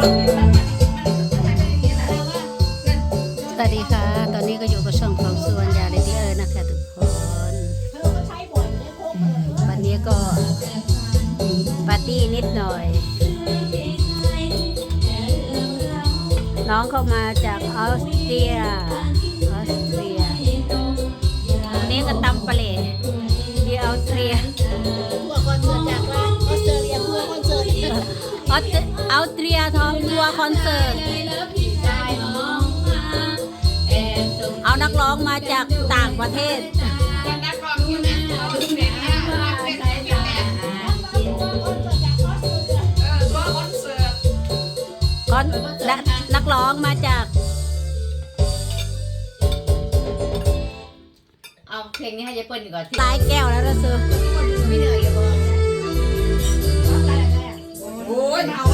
สวัสดีค่ะ ตอนนี้ก็อยู่กับช่องของสุวรรณยาเรียนะคะทุกคน วันนี้ก็ปาร์ตี้นิดหน่อย น้องเข้ามาจากออสเตรีย ออสเตรีย วันนี้ก็ตำปลาเลที่ออสเตรียบวกคออสเตรียทอ คอนเสิร์ต เอานักร้องมาจากต่างประเทศ คอนนักนักร้องมาจาก เอาเพลงนี้ให้ยายเปิ้ลดีกว่าที่หลายแก้วแล้วนะเซอร์ซื้อโอ้ยเอา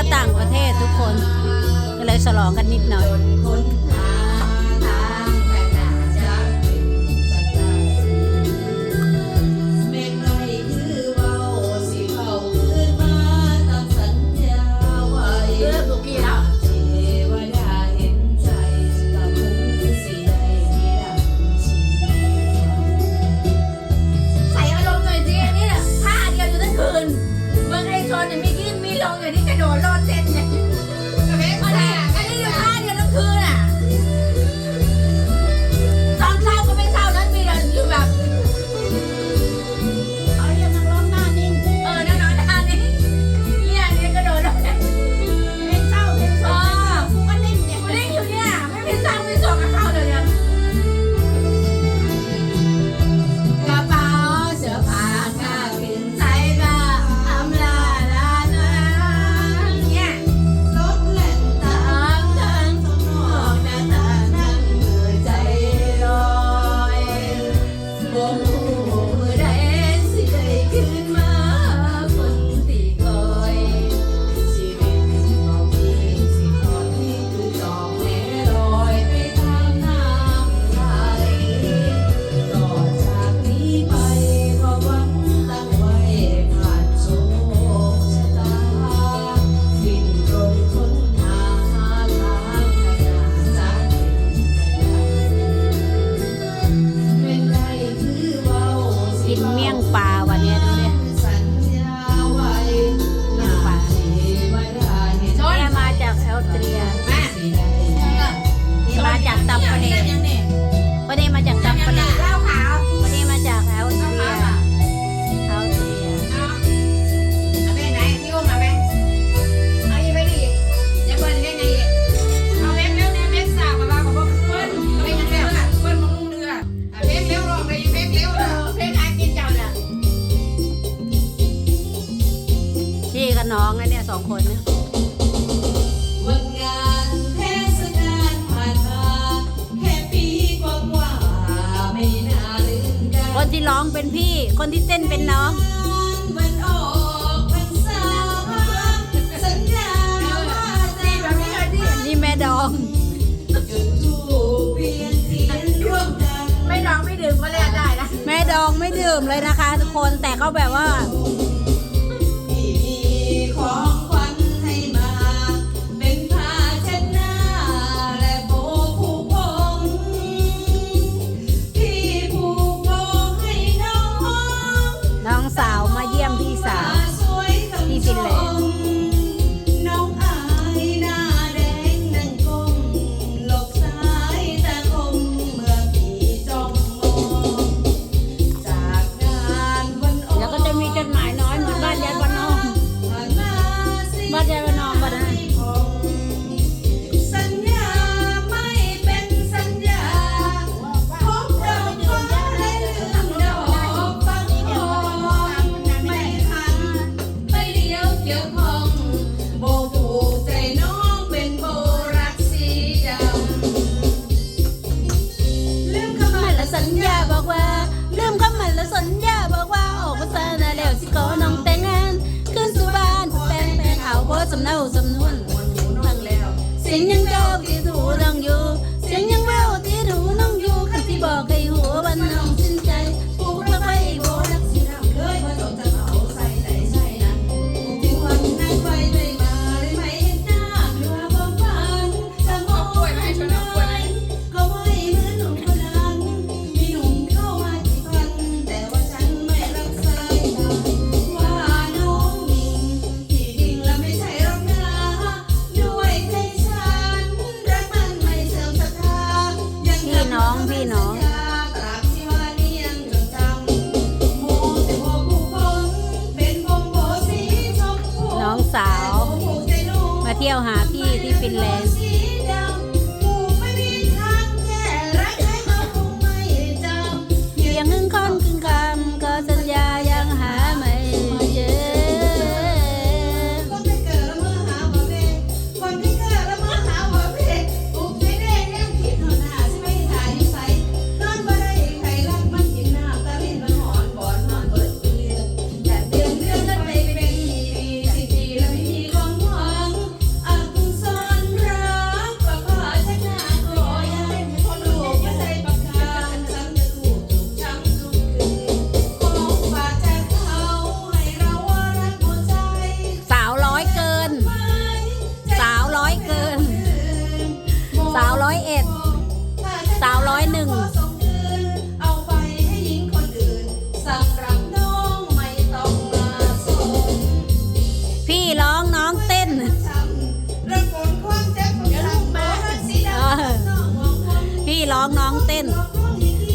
ก็ต่างประเทศทุกคน ก็เลยฉลองกันนิดหน่อย เมี่ยงปลา ร้องเป็นพี่ คนที่เต้นเป็นน้อง นี่แม่ดอง ไม่ดองไม่ดื่มมาแล้วได้นะ แม่ดองไม่ดื่มเลยนะคะ ทุกคนแต่ก็แบบว่า ของ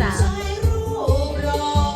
สาว